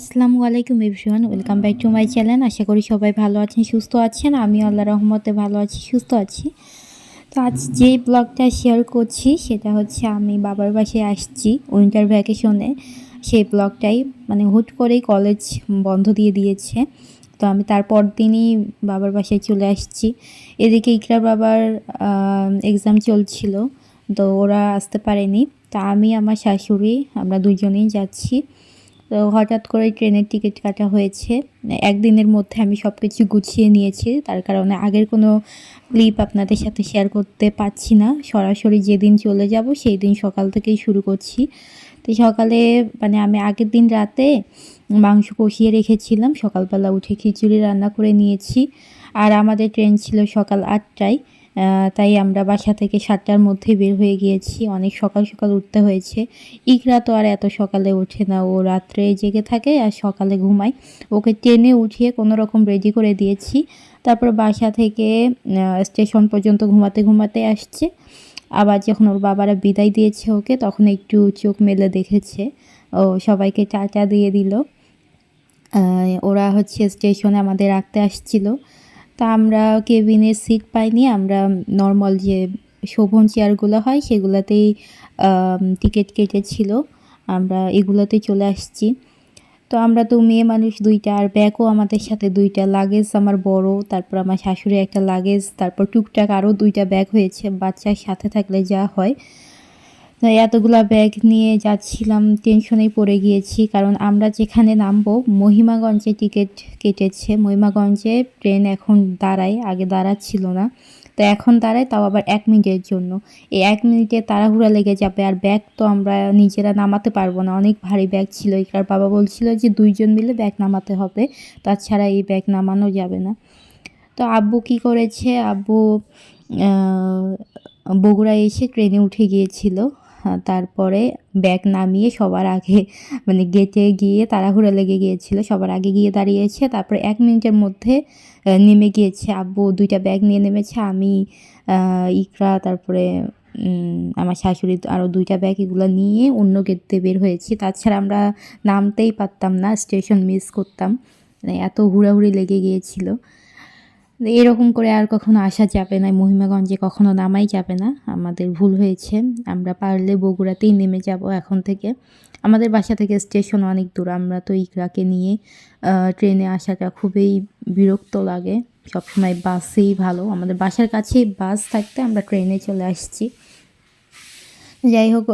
আসসালামু আলাইকুম everyone, welcome back to my channel. আশা করি সবাই ভালো আছেন, সুস্থ আছেন। আমি আল্লাহ রহমতে ভালো আছি, সুস্থ আছি। তো আজ যে ব্লগটা শেয়ার করছি, সেটা হচ্ছে আমি বাবার বাসায় আসছি উইন্টার ভ্যাকেশনে সেই ব্লগটাই মানে হুট করেই কলেজ বন্ধ দিয়ে দিয়েছে। তো আমি তারপর দিনই বাবার বাসায় চলে আসছি। এদিকে ইকরা বাবার এক্সাম চলছিল, তো ওরা আসতে পারেনি। তা আমি, আমার শাশুড়ি, আমরা দুজনেই যাচ্ছি। তো হঠাৎ করে ট্রেনের টিকিট কাটা হয়েছে। একদিনের মধ্যে আমি সব কিছু গুছিয়ে নিয়েছি। তার কারণে আগের কোনো ক্লিপ আপনাদের সাথে শেয়ার করতে পারছি না। সরাসরি যেদিন চলে যাব, সেই দিন সকাল থেকেই শুরু করছি। তো সকালে মানে আমি আগের দিন রাতে মাংস কষিয়ে রেখেছিলাম। সকালবেলা উঠে খিচুড়ি রান্না করে নিয়েছি। আর আমাদের ট্রেন ছিল সকাল আটটায়। তাই আমরা বাসা থেকে সাতটার মধ্যে বের হয়ে গিয়েছি। অনেক সকাল সকাল উঠতে হয়েছে। ইকরা তো আর এত সকালে ওঠে না। ও রাত্রে জেগে থাকে আর সকালে ঘুমায়। ওকে টেনে উঠিয়ে কোনো রকম রেডি করে দিয়েছি। তারপর বাসা থেকে স্টেশন পর্যন্ত ঘুমাতে ঘুমাতে আসছে। আবার যখন ওর বাবারা বিদায় দিয়েছে ওকে, তখন একটু চোখ মেলে দেখেছে। ও সবাইকে টাটা দিয়ে দিল। ওরা হচ্ছে স্টেশনে আমাদের রাখতে আসছিল। তা আমরা কেবিনের সিট পাইনি, আমরা নর্মাল যে শোভন চেয়ারগুলো হয় সেগুলোতেই টিকিট কেটেছিল। আমরা এগুলোতে চলে আসছি। তো আমরা তো মেয়ে মানুষ দুইটা, আর ব্যাগও আমাদের সাথে দুইটা লাগেজ, আমার বড়, তারপর আমার শাশুড়ি একটা লাগেজ, তারপর টুকটাক আরও দুইটা ব্যাগ হয়েছে, বাচ্চার সাথে থাকলে যা হয়। এতগুলা ব্যাগ নিয়ে যাচ্ছিলাম টেনশনেই পড়ে গিয়েছি। কারণ আমরা যেখানে নামবো, মহিমাগঞ্জে টিকিট কেটেছে। মহিমাগঞ্জে ট্রেন এখন দাঁড়ায়, আগে দাঁড়াচ্ছিল না। তো এখন দাঁড়ায়, তাও আবার এক মিনিটের জন্য। এই এক মিনিটে তাড়াহুড়া লেগে যাবে, আর ব্যাগ তো আমরা নিজেরা নামাতে পারব না। অনেক ভারী ব্যাগ ছিল। এটার বাবা বলছিল যে, দুইজন মিলে ব্যাগ নামাতে হবে। তাছাড়া এই ব্যাগ নামানো যাবে না। তো আব্বু কি করেছে? আব্বু বগুড়া এসে ট্রেনে উঠে গিয়েছিল। তারপরে ব্যাগ নামিয়ে সবার আগে মানে গেটে গিয়ে তাড়াহুড়া লেগে গিয়েছিল, সবার আগে গিয়ে দাঁড়িয়েছে, তারপরে এক মিনিটের মধ্যে নেমে গিয়েছে, আব্বু দুইটা ব্যাগ নিয়ে নেমেছে, আমি ইকরা, তারপরে আমার শাশুড়ি আরও দুইটা ব্যাগ এগুলো নিয়ে অন্য গেটতে বের হয়েছি। তাছাড়া আমরা নামতেই পারতাম না স্টেশন মিস করতাম মানে এত হুড়াহুড়ি লেগে গিয়েছিল। এরকম করে আর কখনো আসা যাবে না মহিমাগঞ্জে কখনো নামাই যাবে না। আমাদের ভুল হয়েছে, আমরা পারলে বগুড়াতেই নেমে যাব এখন থেকে। আমাদের বাসা থেকে স্টেশন অনেক দূর, আমরা তো ইকরাকে নিয়ে ট্রেনে আসাটা খুবই বিরক্ত লাগে। সবসময় বাসেই ভালো, আমাদের বাসার কাছেই বাস থাকতে আমরা ট্রেনে চলে আসছি। যাই হোক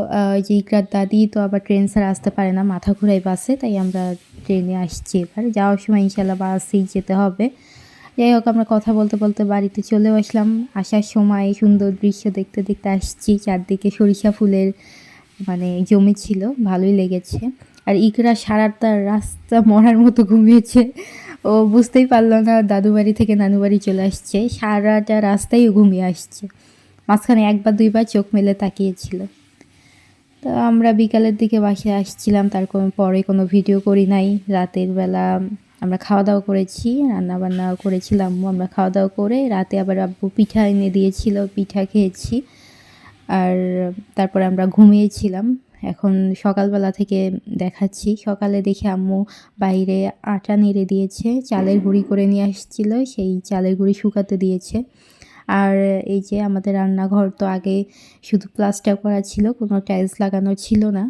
যে ইকরার দাদি তো আবার ট্রেন ছাড়া আসতে পারে না, মাথা ঘুরাই বাসে, তাই আমরা ট্রেনে আসছি এবার। যাওয়ার সময় ইনশাল্লাহ বাসেই যেতে হবে। যাই হোক, আমরা কথা বলতে বলতে বাড়িতে চলেও আসলাম। আসার সময় সুন্দর দৃশ্য দেখতে দেখতে আসছি, চারদিকে সরিষা ফুলের মানে জমি ছিল, ভালোই লেগেছে। আর ইকরা সারাটা রাস্তা মরার মতো ঘুমিয়েছে। ও বুঝতেই পারল না, দাদু বাড়ি থেকে নানু বাড়ি চলে আসছে। সারাটা রাস্তায় ঘুমিয়ে আসছে। মাঝখানে একবার দুইবার চোখ মেলে তাকিয়েছিল। তো আমরা বিকালের দিকে বাসে আসছিলাম তার কোনো পরে কোনো ভিডিও করি নাই। রাতের বেলা আমরা খাওয়া দাওয়া করেছি রান্না বান্না করেছিলাম, আমরা খাওয়া দাওয়া করে রাতে আবার আব্বু পিঠা এনে দিয়েছিল, পিঠা খেয়েছি। আর তারপরে আমরা ঘুমিয়েছিলাম। এখন সকালবেলা থেকে দেখাচ্ছি। সকালে দেখে আম্মু বাইরে আটা নেড়ে দিয়েছে, চালের গুঁড়ি করে নিয়ে আসছিল, সেই চালের গুঁড়ি শুকাতে দিয়েছে। আর এই যে আমাদের রান্নাঘর তো আগে শুধু প্লাস্টার করা ছিল, কোনো টাইলস লাগানো ছিল না।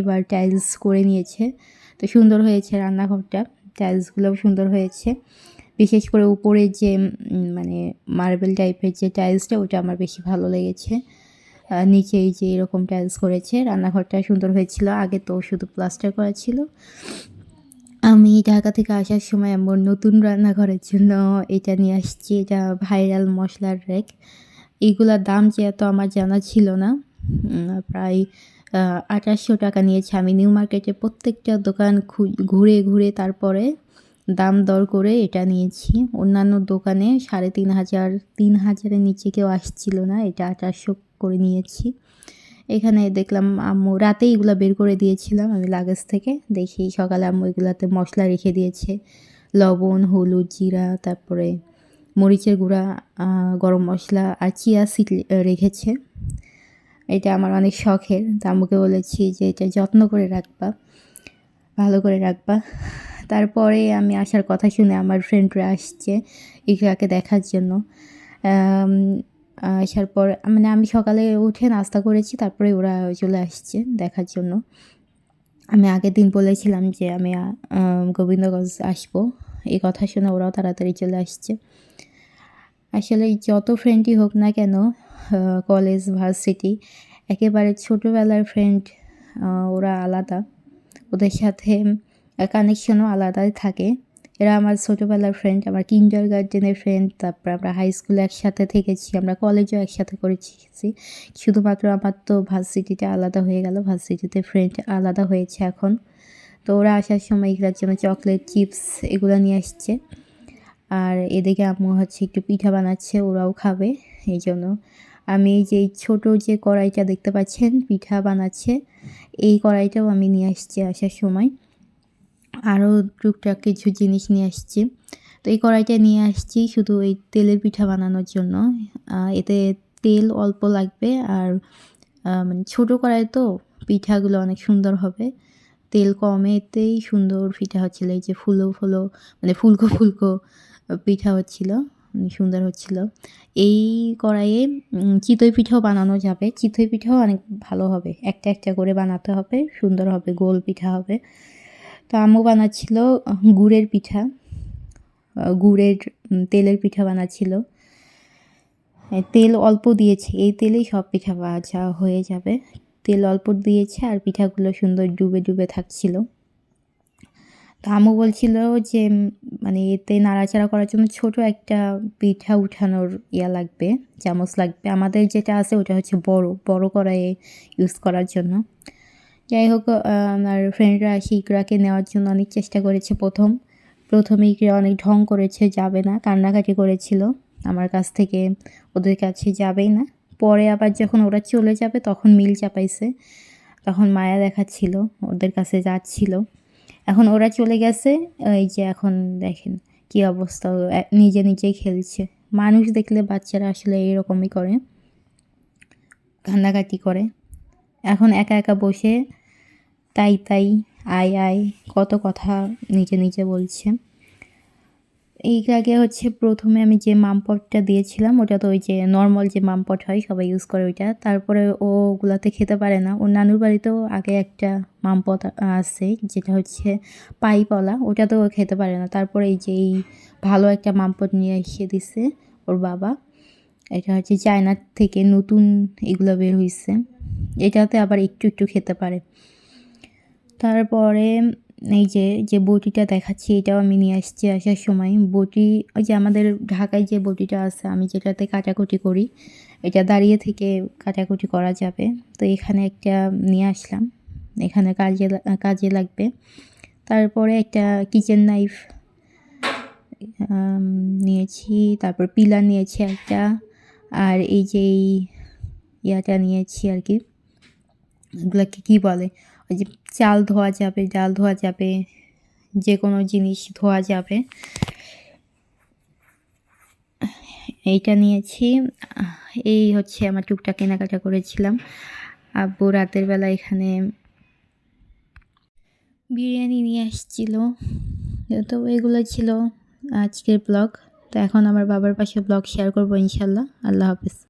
এবার টাইলস করে নিয়েছে। তো সুন্দর হয়েছে রান্নাঘরটা টাইলসগুলোও সুন্দর হয়েছে। বিশেষ করে উপরে যে মানে মার্বেল টাইপের যে টাইলসটা ওটা আমার বেশি ভালো লেগেছে। নিচে এই যে এরকম টাইলস করেছে, রান্নাঘরটা সুন্দর হয়েছিল। আগে তো শুধু প্লাস্টার করা ছিল। আমি ঢাকা থেকে আসার সময় আমার নতুন রান্নাঘরের জন্য এটা নিয়ে আসছি, এটা ভাইরাল মশলার রেক এইগুলার দাম যে এত আমার জানা ছিল না। প্রায় আঠাশশো টাকা নিয়েছে। আমি নিউ মার্কেটে প্রত্যেকটা দোকান ঘুরে ঘুরে তারপরে দাম দর করে এটা নিয়েছি। অন্যান্য দোকানে সাড়ে তিন হাজার, তিন হাজারের নিচে কেউ আসছিল না, এটা আঠাশশো করে নিয়েছি। এখানে দেখলাম আম্মু রাতে এগুলো বের করে দিয়েছিলাম আমি লাগেজ থেকে। দেখি সকালে আম্মু এগুলাতে মশলা রেখে দিয়েছে। লবণ, হলুদ, জিরা, তারপরে মরিচের গুঁড়া গরম মশলা আর চিয়া সিট রেখেছে। এটা আমার অনেক শখের। তাম্বুকে বলেছি যে এটা যত্ন করে রাখবা, ভালো করে রাখবা। তারপরে আমি আসার কথা শুনে আমার ফ্রেন্ডরা আসছে ইকরাকে দেখার জন্য। আসার পর মানে আমি সকালে উঠে নাস্তা করেছি, তারপরে ওরা চলে আসছে দেখার জন্য। আমি আগের দিন বলেছিলাম যে আমি গোবিন্দগঞ্জ আসব। এই কথা শুনে ওরাও তাড়াতাড়ি চলে আসছে। আসলে যত ফ্রেন্ডই হোক না কেন কলেজ ভার্সিটি একেবারে ছোটোবেলার ফ্রেন্ড ওরা আলাদা। ওদের সাথে কানেকশনও আলাদাই থাকে। এরা আমার ছোটোবেলার ফ্রেন্ড আমার কিন্ডার গার্ডেনের ফ্রেন্ড তারপর আমরা হাই স্কুলে একসাথে থেকেছি, আমরা কলেজেও একসাথে করেছি। শুধুমাত্র আমার তো ভার্সিটিটা আলাদা হয়ে গেল ভার্সিটিতে ফ্রেন্ড আলাদা হয়েছে এখন। তো ওরা আসার সময় এগুলোর জন্য চকলেট চিপস এগুলো নিয়ে আসছে। আর এদিকে আম্মু হচ্ছে একটু পিঠা বানাচ্ছে, ওরাও খাবে, এই জন্য। আমি এই যে এই ছোটো যে কড়াইটা দেখতে পাচ্ছেন, পিঠা বানাচ্ছে, এই কড়াইটাও আমি নিয়ে আসছি আসার সময়। আরও টুকটাক কিছু জিনিস নিয়ে আসছি। তো এই কড়াইটা নিয়ে আসছি শুধু ওই তেলের পিঠা বানানোর জন্য। এতে তেল অল্প লাগবে আর মানে ছোটো কড়াই তো, পিঠাগুলো অনেক সুন্দর হবে। তেল কমেতেই সুন্দর পিঠা হচ্ছিল, এই যে ফুলো ফুলো মানে ফুলকো ফুলকো পিঠা হচ্ছিল সুন্দর হচ্ছিল। এই কড়াইয়ে চিতই পিঠাও বানানো যাবে। চিতই পিঠাও অনেক ভালো হবে। একটা একটা করে বানাতে হবে, সুন্দর হবে, গোল পিঠা হবে। তো আম্মু বানাচ্ছিল গুড়ের পিঠা গুড়ের তেলের পিঠা বানাচ্ছিল। তেল অল্প দিয়েছে, এই তেলেই সব পিঠা ভাজা হয়ে যাবে। তেল অল্প দিয়েছে আর পিঠাগুলো সুন্দর ডুবে ডুবে থাকছিল। তো আম্মু বলছিল যে মানে এতে নাড়াচাড়া করার জন্য ছোট একটা পিঠা উঠানোর ইয়া লাগবে, চামচ লাগবে। আমাদের যেটা আছে ওটা হচ্ছে বড় বড় কড়াইয়ে ইউজ করার জন্য। যাই হোক আমার ফ্রেন্ডরা আসি ইকরাকে নেওয়ার জন্য অনেক চেষ্টা করেছে প্রথম। প্রথমে ইকরা অনেক ঢং করেছে, যাবে না, কান্নাকাটি করেছিল। আমার কাছ থেকে ওদের কাছে যাবেই না। পরে আবার যখন ওরা চলে যাবে, তখন মিল চাপাইছে। তখন মায়া দেখাচ্ছিল, ওদের কাছে যাচ্ছিল। এখন ওরা চলে গেছে, এই যে এখন দেখেন কি অবস্থা নিজে নিজেই খেলছে। মানুষ দেখলে বাচ্চারা আসলে এরকমই করে, কান্নাকাটি করে। এখন একা একা বসে তাই তাই, আয় আয়, কত কথা নিজে নিজে বলছে। এই আগে হচ্ছে প্রথমে আমি যে মামপটটা দিয়েছিলাম, ওটা তো ওই যে নর্মাল যে মামপট হয়, সবাই ইউজ করে ওইটা। তারপরে ওগুলাতে খেতে পারে না। ওর নানুর বাড়িতেও আগে একটা মামপট আছে, যেটা হচ্ছে পাইপওয়ালা। ওটা তো খেতে পারে না। তারপরে এই যে এই ভালো একটা মামপট নিয়ে এসে দিছে ওর বাবা। এটা হচ্ছে চায়নার থেকে নতুন এগুলো বের হয়েছে এটাতে আবার একটু একটু খেতে পারে। তারপরে এই যে যে বটিটা দেখাচ্ছি, এটাও আমি নিয়ে আসছি আসার সময়। বটি ওই যে আমাদের ঢাকায় যে বটিটা আছে, আমি যেটাতে কাটাকুটি করি, এটা দাঁড়িয়ে থেকে কাটাকুটি করা যাবে। তো এখানে একটা নিয়ে আসলাম। এখানে কাজে কাজে লাগবে। তারপরে একটা কিচেন নাইফ নিয়েছি। তারপর পিলার নিয়েছি একটা। আর এই যে ইয়াটা নিয়েছি আর কি। এগুলোকে কী বলে? ওই যে চাল ধোয়া যাবে, ডাল ধোয়া যাবে যে কোনো জিনিস ধোয়া যাবে। এইটা নিয়েছি। এই হচ্ছে আমার টুকটাক কেনাকাটা করেছিলাম। আব্বু রাতের বেলা এখানে বিরিয়ানি নিয়ে আসছিল। তো এগুলো ছিল আজকের ব্লগ। তো এখন আমার বাবার পাশে ব্লগ শেয়ার করব ইনশাল্লাহ। আল্লাহ হাফিজ।